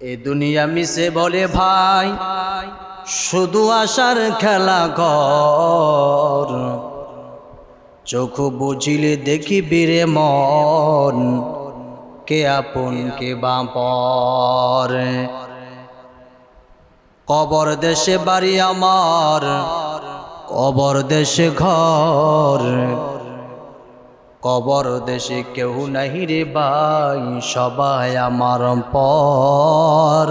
এ দুনিয়া মিশে বলে ভাই, শুধু আশার খেলা ঘর। চোখ বুঝিলে দেখি বীরে মন, কে আপন, কে বাপর কবর দেশে বাড়ি আমার, কবর দেশে ঘর। কবর দেশে কেউ নাহি রে ভাই, সবাই আমার পর।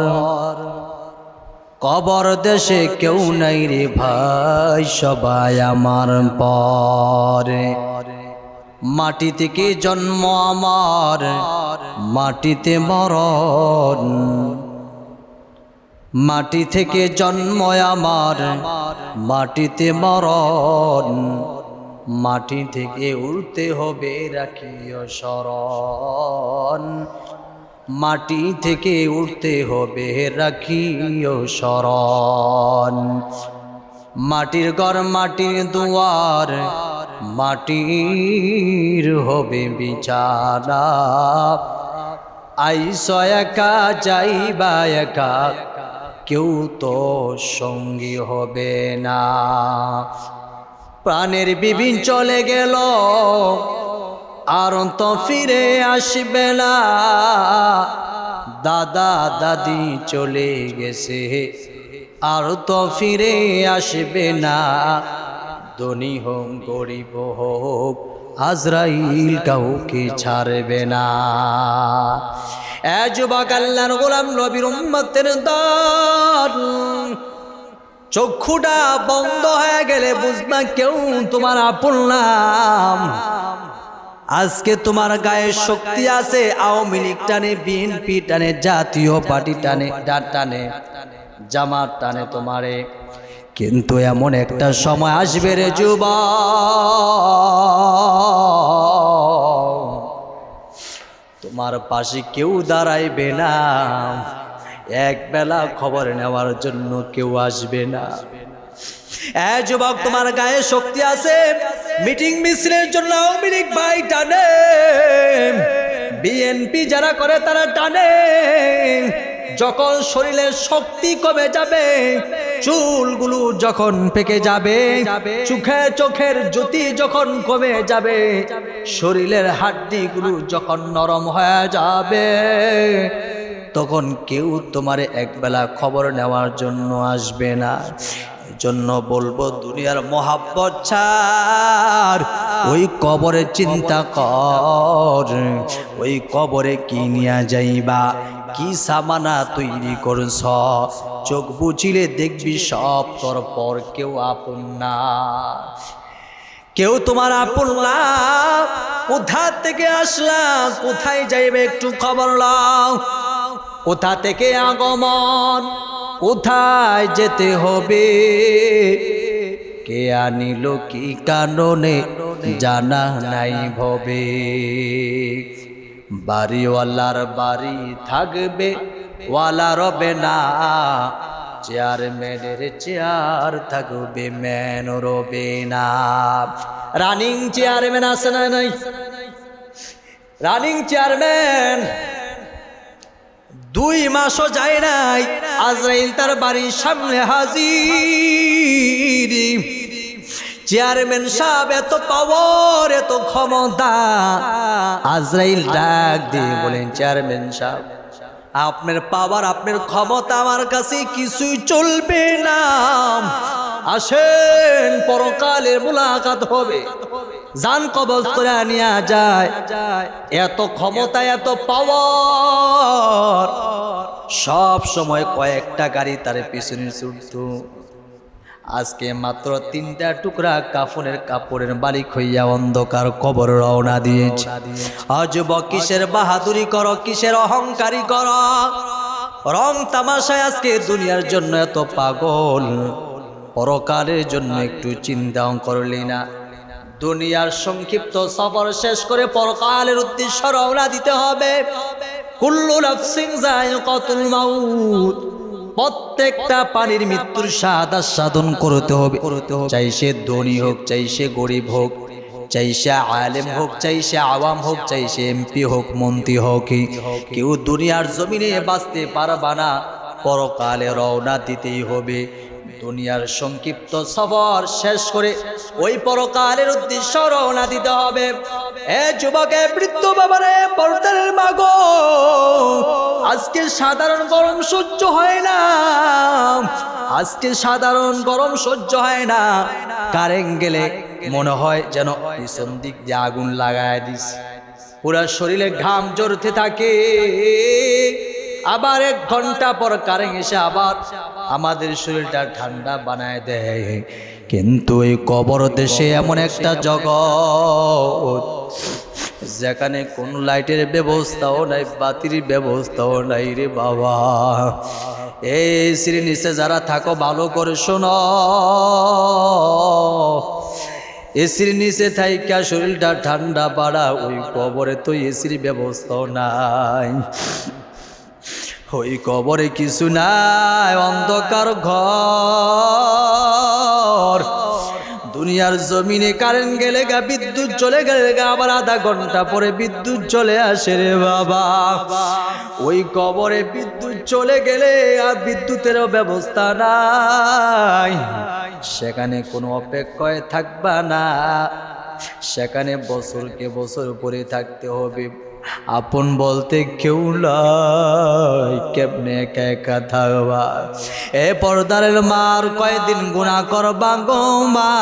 কবর দেশে কেউ নাই রে ভাই, সবাই আমার পর। মাটি থেকে জন্ম আমার? মাটিতে মরণ। মাটি থেকে জন্ম আমার। মাটিতে মরণ। মাটি থেকে উড়তে হবে, রাখিও শরণ। মাটি থেকে উঠতে হবে, রাখিও শরণ। মাটির ঘর, মাটির দুয়ার, মাটির হবে বিছানা। আইস একা, যাইবা একা, কেউ তো সঙ্গী হবে না। প্রাণের বিবিন চলে গেল। আর তো ফিরে আসবে না। দাদা, দাদি চলে গেছে। আর তো ফিরে আসবে না। ধনী হোক গরিব হোক, আজরাইল কাউকে ছাড়বে না। এ যুবক আল্লাহর গোলাম নবীর উম্মতের দল। চক্ষুটা বন্ধ হয়ে গেলে বুঝবা কেউ তোমার আপন নাম আজকে তোমার গায়ে শক্তি আছে, আওয়ামী লীগ টানে, বিএনপি টানে, জাতীয় পার্টি টানে ডাট টানে, জামাত টানে তোমারে। কিন্তু এমন একটা সময় আসবে রে যুব তোমার পাশে কেউ দাঁড়াইবে না। এক বেলা খবর নেওয়ার জন্য কেউ আসবে না। এ যুবক, তোমার গায়ে শক্তি আছে। মিটিং মিছিলের জন্য আওয়ামী লীগ ভাই টানে। বিএনপি যারা করে তারা টানে। যখন শরীরের শক্তি কমে যাবে, চুলগুলো যখন পেকে যাবে, চোখে চোখের জ্যোতি যখন কমে যাবে, শরীরের হাড্ডিগুলো যখন নরম হয়ে যাবে। তখন কেউ তোমার একবেলা খবর নেওয়ার জন্য আসবে না। জন্য বলব, দুনিয়ার মহাব্বত ওই কবরে চিন্তা কর, ওই কবরে কি নিয়ে যাইবা, কি সামানা তৈরি করছ, চোখ বুঝিলে দেখবি সব তোর পর কেউ আপন না। কেউ তোমার আপন না, কোথা থেকে আসলা, কোথায় যাইবে একটু খবর লাও কোথা থেকে আগমন? কোথায় যেতে হবে? কে আনিল কি কারণে জানা নাই ভবে। বাড়িওয়ালার বাড়ি থাকবে, ওয়ালা রবে না। চেয়ারম্যানের চেয়ার থাকবে, ম্যান রবে না। রানিং চেয়ারম্যান আছে না নাই? রানিং চেয়ারম্যান দুই মাসও যায় নাই। আজরাইল তার বাড়ির সামনে হাজির। চেয়ারম্যান সাহেব এত পাওয়ার এত ক্ষমতা। আজরাইল ডাক দিয়ে বলেন চেয়ারম্যান সাহেব, আপনার পাওয়ার আপনার ক্ষমতা আমার কাছে কিছুই চলবে না। আসেন, পরকালের মুলাকাত হবে। জান কবজ করে নিয়ে যায়। এত ক্ষমতা, এত পাওয়ার সব সময় কয়েকটা গাড়ি তার পিছনে ছুটত। আজকে মাত্র তিনটা টুকরা কাফনের কাপড়ের মালিক হইয়া অন্ধকার কবর রওনা দিয়েছে। অযুব কিসের বাহাদুরি কর, কিসের অহংকারী কর? রং তামাশায় আজকে দুনিয়ার জন্য এত পাগল। পরকালের জন্য একটু চিন্তাও করলি না। দুনিয়ার সংক্ষিপ্ত সফর শেষ করে পরকালের উদ্দেশ্য রওনা দিতে হবে। কুল্লু নাফসিন যায়কাতুল মাউত। প্রত্যেকটা পানির মৃত্যুর স্বাদ আস্বাদন করতে হবে। চাই সে ধনী হোক, চাই সে গরিব হোক, চাই সে আলেম হোক, চাই সে আওয়াম হোক, চাই সে এমপি হোক, মন্ত্রী হোক কেউ দুনিয়ার জমিনে বাঁচতে পারবা না। পরকালে রওনা দিতেই হবে। দুনিয়ার সংক্ষিপ্ত সফর শেষ করে ওই পরকালের উদ্দেশ্য রওনা দিতে হবে। এ যুবকে, বৃদ্ধ বাবারে পর্দার মাগো। আজকে সাধারণ গরম সহ্য হয় না। আজকে সাধারণ গরম সহ্য হয় না। কারেন্ট গেলে মনে হয় যেন পিছন দিক দিয়ে আগুন লাগায় দিস পুরা শরীরে ঘাম জড়তে থাকে। আবার এক ঘণ্টা পর কারেন্ট এসে আবার আমাদের শরীরটা ঠান্ডা বানায় দেয়। কিন্তু এই কবর দেশে এমন একটা জগৎ, যেখানে কোন লাইটের ব্যবস্থাও নাই, বাতির ব্যবস্থাও নাই রে বাবা। এই শ্রী নিচে যারা থাকো, ভালো করে শোনো। এসির নিচে থাইকা শরীরটা ঠান্ডা বাড়া, ওই কবরে তো এসির ব্যবস্থাও নাই। ওই কবরে কিছু নাই, অন্ধকার ঘর। দুনিয়ার জমিনে কারেন্ট গেলে গা, বিদ্যুৎ চলে গেলে গা, আবার আধা ঘণ্টা পরে বিদ্যুৎ চলে আসে রে বাবা। ওই কবরে বিদ্যুৎ চলে গেলে আর বিদ্যুতেরও ব্যবস্থা নাই। সেখানে কোনো অপেক্ষায় থাকবা না। সেখানে বছরকে বছর পরে থাকতে হবে। আপন বলতে কেউ নাই, কেমনে একা একা থাকবা? এ পর্দারের মার কয়েকদিন গুণা করবা গো মা?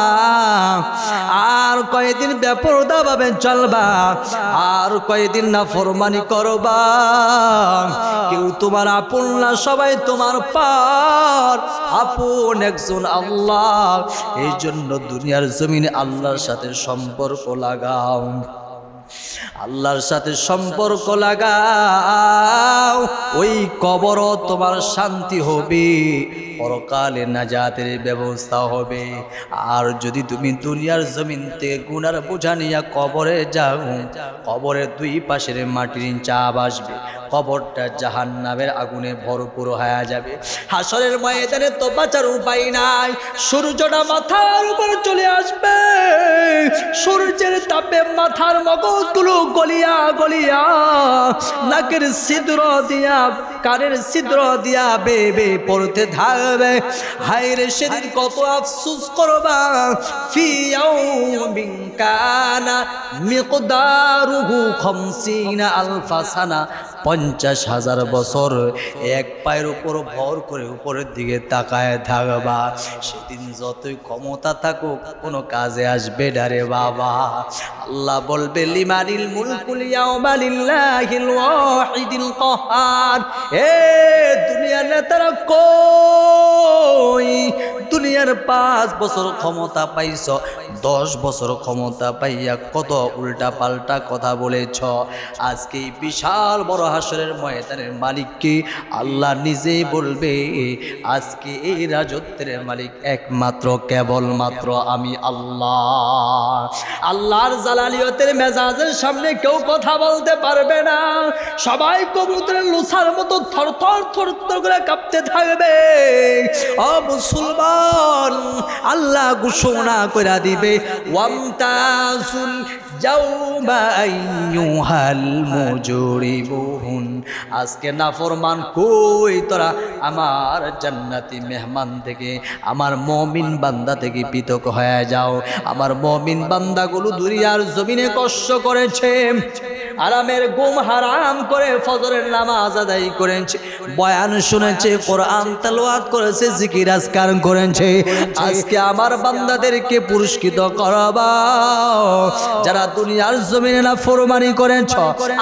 আর কয়েকদিন বেপরদা ভাবে চলবা? আর কয়েকদিন না ফরমানি করবা? কেউ তোমার আপন না, সবাই তোমার পার। আপন একজন আল্লাহ। এই জন্য দুনিয়ার জমিনে আল্লাহর সাথে সম্পর্ক লাগাও। আল্লাহর সাথে সম্পর্ক লাগাও, ওই কবর তোমার শান্তি হবে, পরকালে নাজাতের ব্যবস্থা হবে। আর যদি তুমি দুনিয়ার জমিন থেকে গুনার বোঝা নিয়ে কবরে যাও, কবরের দুই পাশের মাটির চাপ আসবে, কবরটা জাহান নামের আগুনে ভরপুর হয়ে যাবে। হাসরের ময়দানে তো বাঁচার উপায় নাই, সূর্যটা মাথার উপর চলে আসবে, সূর্যের তাপে মাথার মগজগুলো গলিয়া গলিয়া নাকের ছিদ্র দিয়া কানের ছিদ্র দিয়া বেবে পড়তে থাকবে হায়রে সেদিন কত আফসুস করবা। ফিয়াউমিন কানা মিকদারুহু খামসিনা আলফা সানা। পঞ্চাশ হাজার বছর এক পায়ের উপর ভর করে উপরের দিকে তাকায় থাকবা। সেদিন যতই ক্ষমতা থাকুক, কোনো কাজে আসবে ডারে বাবা। আল্লাহ বলবে, লিমানিল মুলকুল ইয়াউমা লিল্লাহিল ওয়াহিদিল কহার। এ দুনিয়া নেতারা কই? দুনিয়ার পাঁচ বছর ক্ষমতা পাইছ, দশ বছর ক্ষমতা পাইয়া কত উল্টা পাল্টা কথা বলেছ? আজকে বিশাল বড় হাসরের ময়দানের মালিককে আল্লাহ নিজেই বলবে, আজকে এই রাজত্বের মালিক একমাত্র, কেবলমাত্র আমি আল্লাহ। আল্লাহর জালালিয়তের মেজাজের সামনে কেউ কথা বলতে পারবে না। সবাই কবুতরের লুসার মতো থর থর থর করে কাঁপতে থাকবে। ও মুসলমান আল্লাহ ঘোষণা করে দিবে আজকে নাফরমান কই তোরা? আমার জান্নাতি মেহমান থেকে, আমার মমিন বান্দা থেকে পৃথক হয়ে যাও। আমার মমিন বান্দাগুলো দুনিয়ার জমিনে কষ্ট করেছে। আরামের গুম হারাম করে ফজরের নামাজ আদায় করেছে। বয়ান শুনেছে, কোরআন তেলাওয়াত করেছে, জিকির আজকার করেছে। আজকে আমার বান্দাদেরকে পুরস্কৃত করবা। যারা দুনিয়ার জমিনে না ফরমানি করেছ,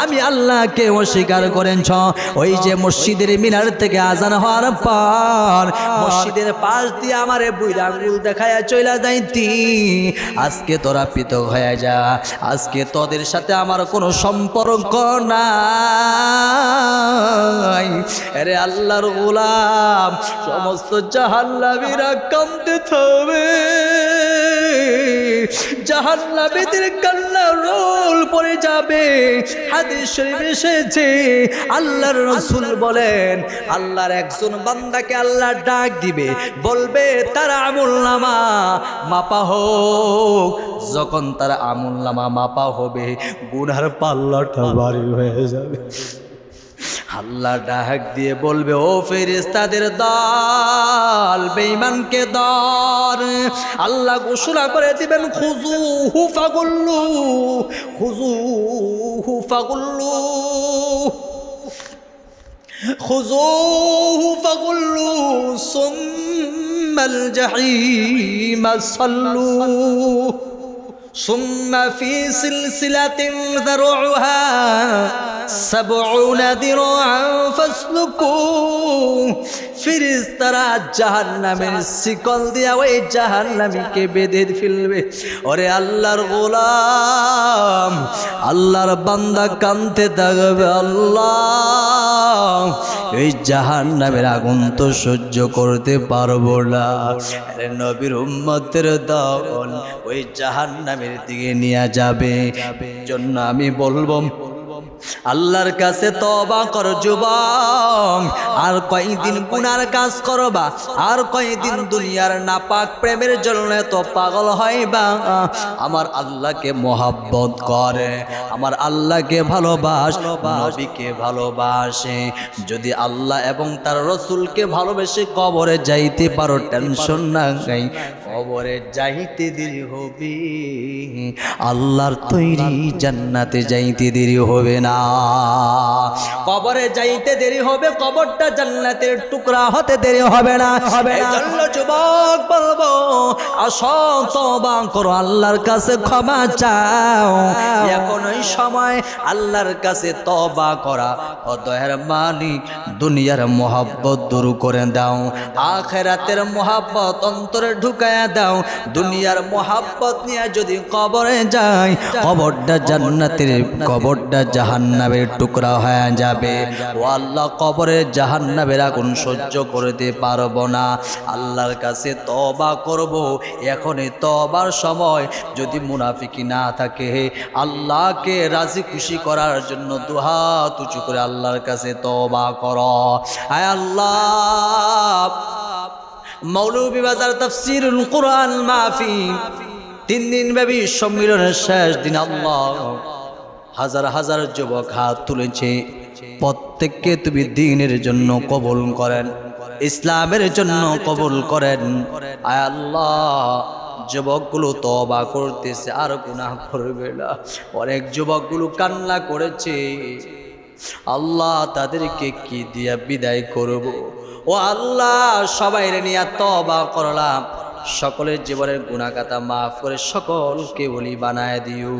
আমি আল্লাহকে অস্বীকার করেছ। ওই যে মসজিদের মিনার থেকে আজান হওয়ার পর, মসজিদের পাশ দিয়ে আমারে বুইরা আঙ্গুল দেখায় চইলা যাইতি। আজকে তোরা পৃথক হয়ে যা। আজকে তোদের সাথে আমার কোনো সম্পর্ক নাই। আরে আল্লাহর গোলাম সমস্ত জাহাল্লাবিরা কামতে থাকবে জাহান্নামীদের কান্না রোল পড়ে যাবে। হাদিস এসেছে। আল্লাহর রসুল বলেন, আল্লাহর একজন বান্দাকে আল্লাহ ডাক দিবে। বলবে, তার আমল নামা মাপা হোক। যখন তার আমল নামা মাপা হবে, গুনার পাল্লাটা ভারী হয়ে যাবে। আল্লাহ ডাক দিয়ে বলবে ও ফেরেস্তাদের দল বেঈমানকে দর আল্লাহ ঘোষণা করে দিবেন খুজু হুফাগুল্লু খুজু হুফাগুল্লু خذوه فغلوا ثم الجحيم صلوه ثم في سلسلة ذرعها ফিরিস্তারা শিকল দিয়া ওই বেঁধে আল্লাহর বান্দা কানতে থাকবে আল্লাহ। এই জাহান নামের আগুন তো সহ্য করতে পারব না। নবীর উম্মতের দল ওই জাহান নামের দিকে নিয়ে যাবে। জন্য আমি বলব আল্লাহর কাছে তবা কর যুবক। আর কয়দিন গুনার কাজ করবা, আর কয়দিন দুনিয়ার নাপাক প্রেমের জন্য এত পাগল হয় আমার আল্লাহকে মোহাব্বত করে, আমার আল্লাহকে ভালোবাস, নবীকে ভালোবাসে। যদি আল্লাহ এবং তার রসুলকে ভালোবেসে কবরে যাইতে পারো, টেনশন না গাই, কবরে যাইতে দেরি হবে। আল্লাহর তৈরি জান্নাতে যাইতে দেরি হবে না। কবরে যাইতে দেরি হবে কবরটা জান্নাতের টুকরা হতে দেরি হবে না। হবে যুবক বলব আসো তবা করো আল্লাহর কাছে ক্ষমা চাও। এখন ওই সময় আল্লাহর কাছে তবা করা ও দয়ার মালিক দুনিয়ার মোহাব্বত দূর করে দাও। আখেরাতের মোহাব্বত অন্তরে ঢুকায়া দাও। দুনিয়ার মোহাব্বত নিয়ে যদি কবরে যায় কবরটা জান্নাতের কবরটা জাহান্নাবের টুকরা হয়ে যাবে। ও আল্লাহ কবরে জাহান্নাবের আগুন সহ্য করতে পারব না। আল্লাহর কাছে তবা করব। এখনই তবার সময়। যদি মুনাফিকি না থাকে, আল্লাহকে রাজি খুশি করার জন্য দুহাত উঁচু করে আল্লাহর কাছে তবা কর। আয় আল্লাহ! মৌলভী বাজার তফসিরুল কোরআন মাহফি তিন দিন ব্যাপী সম্মিলনের শেষ দিন। আল্লাহ হাজার হাজার যুবক হাত তুলেছে। প্রত্যেককে তুমি দিনের জন্য কবুল করেন, ইসলামের জন্য কবুল করেন। আয় আল্লাহ, যুবকগুলো তবা করতেছে, আর গুনাহ করবে না। অনেক যুবকগুলো কান্না করেছে। আল্লাহ তাদেরকে কি দিয়া বিদায় করব? ও আল্লাহ, সবাই নিয়ে তবা করলাম। সকলের জীবনের গুণাকাতা মাফ করে সকলকে বলি বানায় দিও।